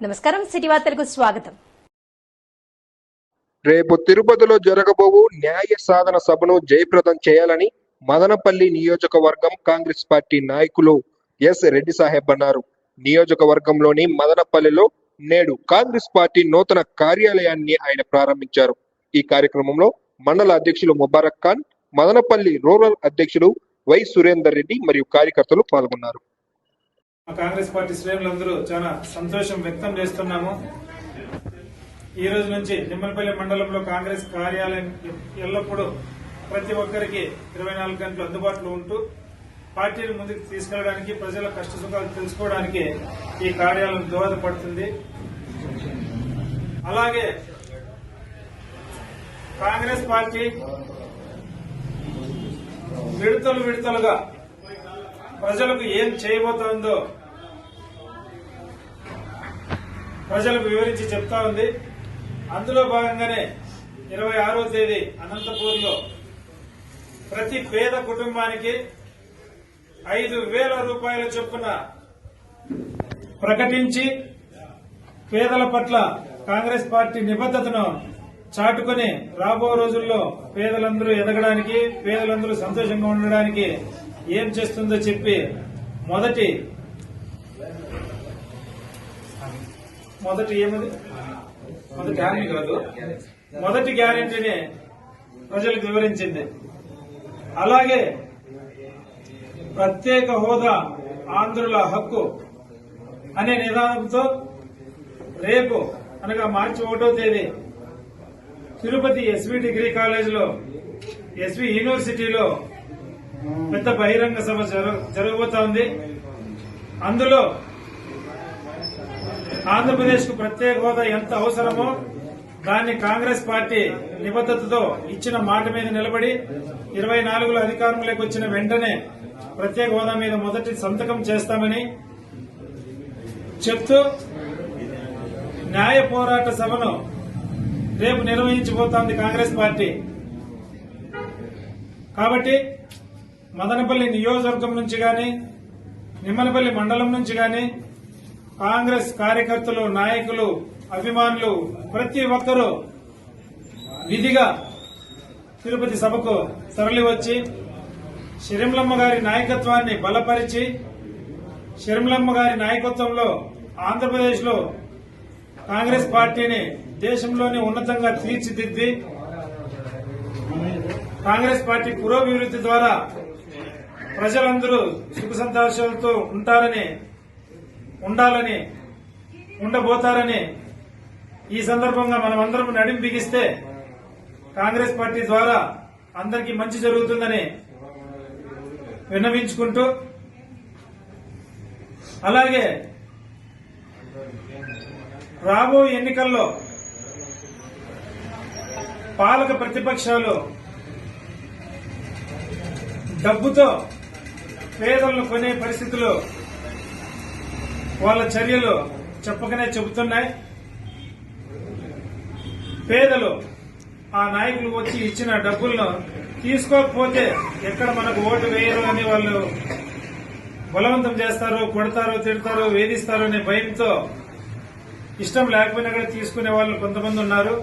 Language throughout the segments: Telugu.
నమస్కారం సిటీ వార్తలకు స్వాగతం. రేపు తిరుపతిలో జరగబోవు న్యాయ సాధన సభను జయప్రదం చేయాలని మదనపల్లి నియోజకవర్గం కాంగ్రెస్ పార్టీ నాయకులు ఎస్ రెడ్డి సాహెబ్ అన్నారు. నియోజకవర్గంలోని మదనపల్లిలో నేడు కాంగ్రెస్ పార్టీ నూతన కార్యాలయాన్ని ఆయన ప్రారంభించారు. ఈ కార్యక్రమంలో మండల అధ్యక్షులు ముబారక్ ఖాన్ మదనపల్లి రూరల్ అధ్యక్షులు వై సురేందర్ రెడ్డి మరియు కార్యకర్తలు పాల్గొన్నారు. కాంగ్రెస్ పార్టీ శ్రేణులందరూ చాలా సంతోషం వ్యక్తం చేస్తున్నాము. ఈ రోజు నుంచి నిమ్మలపల్లి మండలంలో కాంగ్రెస్ కార్యాలయం ఎల్లప్పుడూ ప్రతి ఒక్కరికి ఇరవై నాలుగు గంటలు అందుబాటులో ఉంటూ పార్టీని ముందుకు తీసుకెళ్ళడానికి ప్రజల కష్ట సుఖాలు తెలుసుకోవడానికి ఈ కార్యాలయం దోహదపడుతుంది. అలాగే కాంగ్రెస్ పార్టీ విడతలు విడతలుగా ప్రజలకు ఏం చేయబోతోందో ప్రజలకు వివరించి చెప్తా ఉంది. అందులో భాగంగానే ఇరవై ఆరో తేదీ అనంతపూర్లో ప్రతి పేద కుటుంబానికి ఐదు వేల రూపాయల చొప్పున ప్రకటించి పేదల పట్ల కాంగ్రెస్ పార్టీ నిబద్దతను చాటుకుని రాబో రోజుల్లో పేదలందరూ ఎదగడానికి పేదలందరూ సంతోషంగా ఉండడానికి ఏం చేస్తుందో చెప్పి మొదటి మొదటి ఏమది? మొదటి హామీ కాదు. మొదటి గ్యారెంటీని ప్రజలకు వివరించింది. అలాగే ప్రత్యేక హోదా ఆంధ్రుల హక్కు అనే నిదానంతో రేపు అనగా మార్చి ఒకటో తేదీ తిరుపతి ఎస్వి డిగ్రీ కాలేజీలో ఎస్వి యూనివర్సిటీలో పెద్ద బహిరంగ సభ జరగ- జరగబోతా ఉంది. అందులో ఆంధ్రప్రదేశ్కు ప్రత్యేక హోదా ఎంత అవసరమో దాన్ని కాంగ్రెస్ పార్టీ నిబద్దతతో ఇచ్చిన మాట మీద నిలబడి ఇరవై నాలుగులో అధికారంలోకి వచ్చిన వెంటనే ప్రత్యేక హోదా మీద మొదటి సంతకం చేస్తామని చెప్తూ న్యాయ పోరాట సభను రేపు నిర్వహించబోతోంది కాంగ్రెస్ పార్టీ. కాబట్టి మదనపల్లి నియోజకవర్గం నుంచి గాని నిమ్మలపల్లి మండలం నుంచి కానీ కాంగ్రెస్ కార్యకర్తలు నాయకులు అభిమానులు ప్రతి ఒక్కరూ విధిగా తిరుపతి సభకు తరలి వచ్చి గారి నాయకత్వాన్ని బలపరిచి షిరింలమ్మ గారి నాయకత్వంలో ఆంధ్రప్రదేశ్లో కాంగ్రెస్ పార్టీని దేశంలోనే ఉన్నతంగా తీర్చిదిద్ది కాంగ్రెస్ పార్టీ పురోభివృద్ధి ద్వారా ప్రజలందరూ సుఖ సంతోషాలతో ఉంటారని ఉండాలని ఉండబోతారని ఈ సందర్భంగా మనం అందరం నడిం బిగిస్తే కాంగ్రెస్ పార్టీ ద్వారా అందరికీ మంచి జరుగుతుందని విన్నవించుకుంటూ అలాగే రాబోయే ఎన్నికల్లో పాలక ప్రతిపక్షాలు డబ్బుతో పేదలను కొనే పరిస్థితులు వాళ్ళ చర్యలు చెప్పకనే చెబుతున్నాయి. పేదలు ఆ నాయకులు వచ్చి ఇచ్చిన డబ్బులను తీసుకోకపోతే ఎక్కడ మనకు ఓటు వేయరు అని వాళ్ళు బలవంతం చేస్తారు కొడతారు తిడతారు వేధిస్తారు అనే భయంతో ఇష్టం లేకపోయినా కూడా తీసుకునే వాళ్ళు కొంతమంది ఉన్నారు.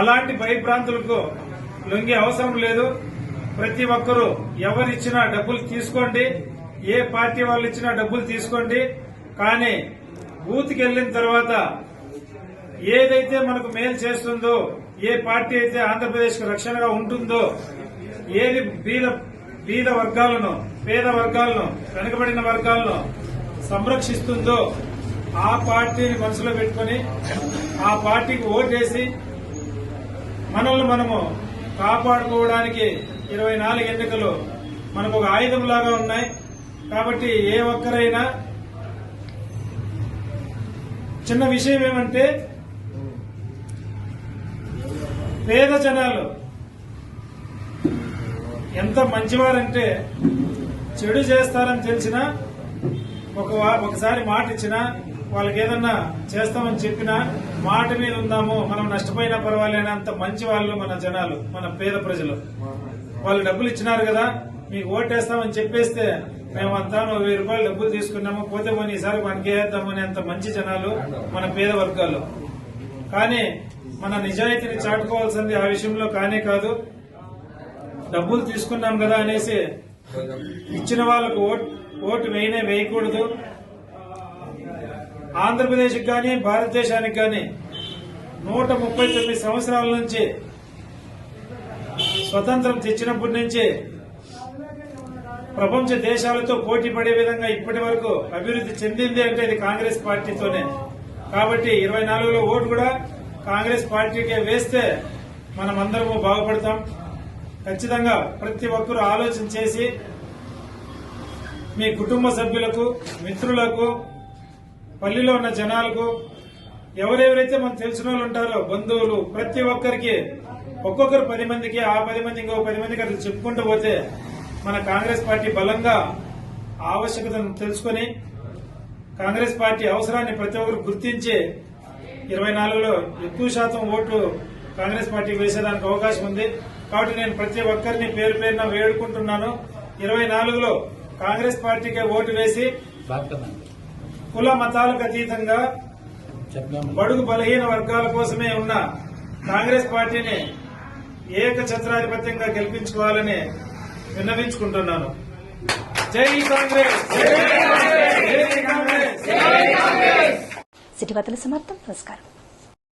అలాంటి భయభ్రాంతులకు లొంగే అవసరం లేదు. ప్రతి ఒక్కరూ ఎవరిచ్చినా డబ్బులు తీసుకోండి. ఏ పార్టీ వాళ్ళు ఇచ్చినా డబ్బులు తీసుకోండి. కానీ బూత్కి వెళ్ళిన తర్వాత ఏదైతే మనకు మేలు చేస్తుందో ఏ పార్టీ అయితే ఆంధ్రప్రదేశ్కు రక్షణగా ఉంటుందో ఏది బీద బీద వర్గాలను పేద వర్గాలను వెనుకబడిన వర్గాలను సంరక్షిస్తుందో ఆ పార్టీని మనసులో పెట్టుకుని ఆ పార్టీకి ఓటేసి మనల్ని మనము కాపాడుకోవడానికి ఇరవై నాలుగు ఎన్నికలు మనకు ఒక ఆయుధం లాగా ఉన్నాయి. కాబట్టి ఏ ఒక్కరైనా చిన్న విషయం ఏమంటే పేద జనాలు ఎంత మంచివారంటే చెడు చేస్తారని తెలిసినా ఒక ఒకసారి మాట ఇచ్చినా వాళ్ళకి ఏదన్నా చేస్తామని చెప్పినా మాట మీద ఉందాము మనం నష్టపోయినా పర్వాలేనంత మంచి వాళ్ళు మన జనాలు మన పేద ప్రజలు. వాళ్ళు డబ్బులు ఇచ్చినారు కదా మీకు ఓటేస్తామని చెప్పేస్తే మేమంతా వెయ్యి రూపాయలు డబ్బులు తీసుకున్నాము. పోతే పోనీ ఈసారి మనకి వేద్దామని అంత మంచి జనాలు మన పేద వర్గాలు. కానీ మన నిజాయితీని చాటుకోవాల్సింది ఆ విషయంలో కానే కాదు. డబ్బులు తీసుకున్నాం కదా అనేసి ఇచ్చిన వాళ్ళకు ఓట్ ఓటు వేయనే వేయకూడదు. ఆంధ్రప్రదేశ్కి కానీ భారతదేశానికి కానీ నూట ముప్పై తొమ్మిది సంవత్సరాల నుంచి స్వతంత్రం తెచ్చినప్పటి నుంచి ప్రపంచ దేశాలతో పోటీ పడే విధంగా ఇప్పటి వరకు అభివృద్ధి చెందింది అంటే ఇది కాంగ్రెస్ పార్టీతోనే. కాబట్టి ఇరవై నాలుగులో ఓటు కూడా కాంగ్రెస్ పార్టీకే వేస్తే మనం అందరము బాగుపడతాం. ఖచ్చితంగా ప్రతి ఒక్కరూ ఆలోచన చేసి మీ కుటుంబ సభ్యులకు మిత్రులకు పల్లిలో ఉన్న జనాలకు ఎవరెవరైతే మనకు తెలిసిన వాళ్ళు ఉంటారో బంధువులు ప్రతి ఒక్కరికి ఒక్కొక్కరు పది మందికి ఆ పది మంది ఇంకో పది మందికి అట్లా చెప్పుకుంటూ పోతే మన కాంగ్రెస్ పార్టీ బలంగా ఆవశ్యకతను తెలుసుకొని కాంగ్రెస్ పార్టీ అవసరాన్ని ప్రతి ఒక్కరు గుర్తించి ఇరవై నాలుగులో ఎక్కువ శాతం ఓట్లు కాంగ్రెస్ పార్టీ వేసేదానికి అవకాశం ఉంది. కాబట్టి నేను ప్రతి ఒక్కరిని పేరు పేరున వేడుకుంటున్నాను. ఇరవై నాలుగులో కాంగ్రెస్ పార్టీకే ఓటు వేసి కుల మతాలకు అతీతంగా బడుగు బలహీన వర్గాల కోసమే ఉన్న కాంగ్రెస్ పార్టీని ఏక ఏకఛత్రాధిపత్యంగా గెలిపించుకోవాలని విన్నవించుకుంటున్నాను. జై కాంగ్రెస్! జై కాంగ్రెస్! జై కాంగ్రెస్! సిటీ వార్తల సమాప్తం. నమస్కారం.